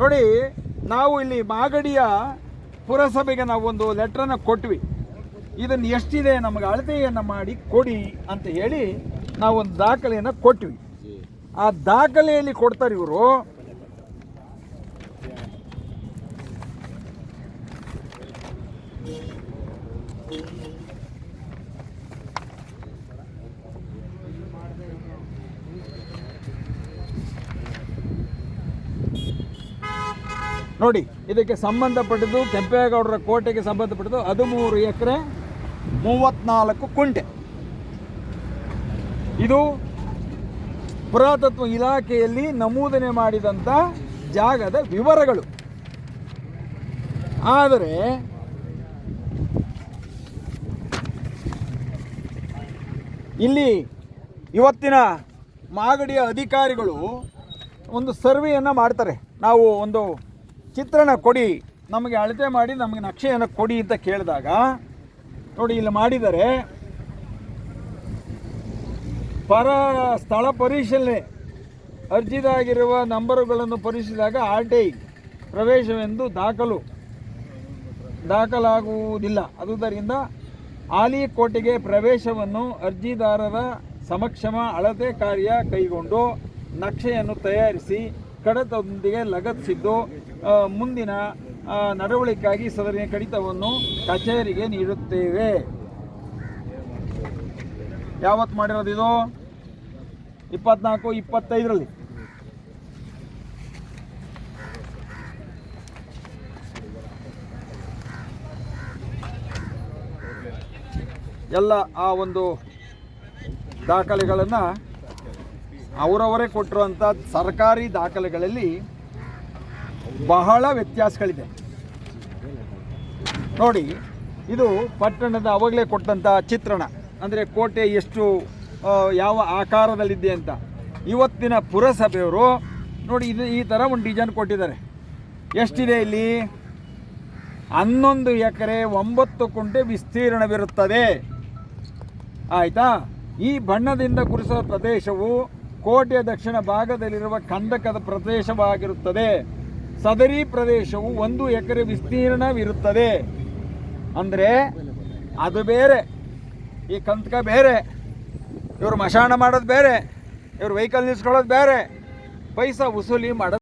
ನೋಡಿ, ನಾವು ಇಲ್ಲಿ ಮಾಗಡಿಯ ಪುರಸಭೆಗೆ ನಾವು ಒಂದು ಲೆಟ್ರನ್ನು ಕೊಟ್ವಿ. ಇದನ್ನು ಎಷ್ಟಿದೆ ನಮಗೆ ಅಳತೆಯನ್ನು ಮಾಡಿ ಕೊಡಿ ಅಂತ ಹೇಳಿ ನಾವು ಒಂದು ದಾಖಲೆಯನ್ನು ಕೊಟ್ವಿ. ಆ ದಾಖಲೆಯಲ್ಲಿ ಕೊಡ್ತಾರೆ ಇವರು. ನೋಡಿ, ಇದಕ್ಕೆ ಸಂಬಂಧಪಟ್ಟದ್ದು ಕೆಂಪೇಗೌಡರ ಕೋಟೆಗೆ ಸಂಬಂಧಪಟ್ಟದ್ದು ಹದಿಮೂರು ಎಕರೆ, ಮೂವತ್ನಾಲ್ಕು ಕುಂಟೆ. ಇದು ಪುರಾತತ್ವ ಇಲಾಖೆಯಲ್ಲಿ ನಮೂದನೆ ಮಾಡಿದಂಥ ಜಾಗದ ವಿವರಗಳು. ಆದರೆ, ಇಲ್ಲಿ ಇವತ್ತಿನ ಮಾಗಡಿಯ ಅಧಿಕಾರಿಗಳು ಒಂದು ಸರ್ವೆಯನ್ನು ಮಾಡ್ತಾರೆ. ನಾವು ಒಂದು ಚಿತ್ರಣ ಕೊಡಿ, ನಮಗೆ ಅಳತೆ ಮಾಡಿ, ನಮಗೆ ನಕ್ಷೆಯನ್ನು ಕೊಡಿ ಅಂತ ಕೇಳಿದಾಗ, ನೋಡಿ ಇಲ್ಲಿ ಮಾಡಿದರೆ, ಪರ ಸ್ಥಳ ಪರಿಶೀಲನೆ ಅರ್ಜಿದಾಗಿರುವ ನಂಬರುಗಳನ್ನು ಪರಿಶೀಲಿಸಿದಾಗ ಆರ್ ಟಿ ಐ ಪ್ರವೇಶವೆಂದು ದಾಖಲು ದಾಖಲಾಗುವುದಿಲ್ಲ. ಅದುದರಿಂದ ಆಲಿ ಕೋಟೆಗೆ ಪ್ರವೇಶವನ್ನು ಅರ್ಜಿದಾರರ ಸಮಕ್ಷಮ ಅಳತೆ ಕಾರ್ಯ ಕೈಗೊಂಡು ನಕ್ಷೆಯನ್ನು ತಯಾರಿಸಿ ಕಡತದೊಂದಿಗೆ ಲಗತ್ತಿಸಿದ್ದು ಮುಂದಿನ ನಡವಳಿಕೆಗಾಗಿ ಸದರಿನ ಕಡಿತವನ್ನು ಕಚೇರಿಗೆ ನೀಡುತ್ತೇವೆ. ಯಾವತ್ತು ಮಾಡಿರೋದು ಇದು? ಇಪ್ಪತ್ನಾಲ್ಕು, ಇಪ್ಪತ್ತೈದರಲ್ಲಿ. ಎಲ್ಲ ಆ ಒಂದು ದಾಖಲೆಗಳನ್ನು ಅವರವರೇ ಕೊಟ್ಟಿರುವಂಥ ಸರ್ಕಾರಿ ದಾಖಲೆಗಳಲ್ಲಿ ಬಹಳ ವ್ಯತ್ಯಾಸಗಳಿದೆ. ನೋಡಿ, ಇದು ಪಟ್ಟಣದ ಅವಾಗಲೇ ಕೊಟ್ಟಂಥ ಚಿತ್ರಣ. ಅಂದರೆ ಕೋಟೆ ಎಷ್ಟು ಯಾವ ಆಕಾರದಲ್ಲಿದೆ ಅಂತ. ಇವತ್ತಿನ ಪುರಸಭೆಯವರು, ನೋಡಿ, ಇದು ಈ ಥರ ಒಂದು ಡಿಸೈನ್ ಕೊಟ್ಟಿದ್ದಾರೆ. ಎಷ್ಟಿದೆ ಇಲ್ಲಿ? ಹನ್ನೊಂದು ಎಕರೆ, ಒಂಬತ್ತು ಕುಂಟೆ ವಿಸ್ತೀರ್ಣವಿರುತ್ತದೆ. ಆಯಿತಾ? ಈ ಬಣ್ಣದಿಂದ ಗುರುಸಿದ ಪ್ರದೇಶವು ಕೋಟೆಯ ದಕ್ಷಿಣ ಭಾಗದಲ್ಲಿರುವ ಕಂದಕದ ಪ್ರದೇಶವಾಗಿರುತ್ತದೆ. ಸದರಿ ಪ್ರದೇಶವು ಒಂದು ಎಕರೆ ವಿಸ್ತೀರ್ಣವಿರುತ್ತದೆ. ಅಂದರೆ ಅದು ಬೇರೆ. ಈ ಕಂದಕ ಬೇರೆ. ಇವರು ಮಶಾಣ ಮಾಡೋದು ಬೇರೆ. ಇವರು ವೆಹಿಕಲ್ ನಿಲ್ಸ್ಕೊಳ್ಳೋದು ಬೇರೆ. ಪೈಸಾ ವಸೂಲಿ ಮಾಡೋದು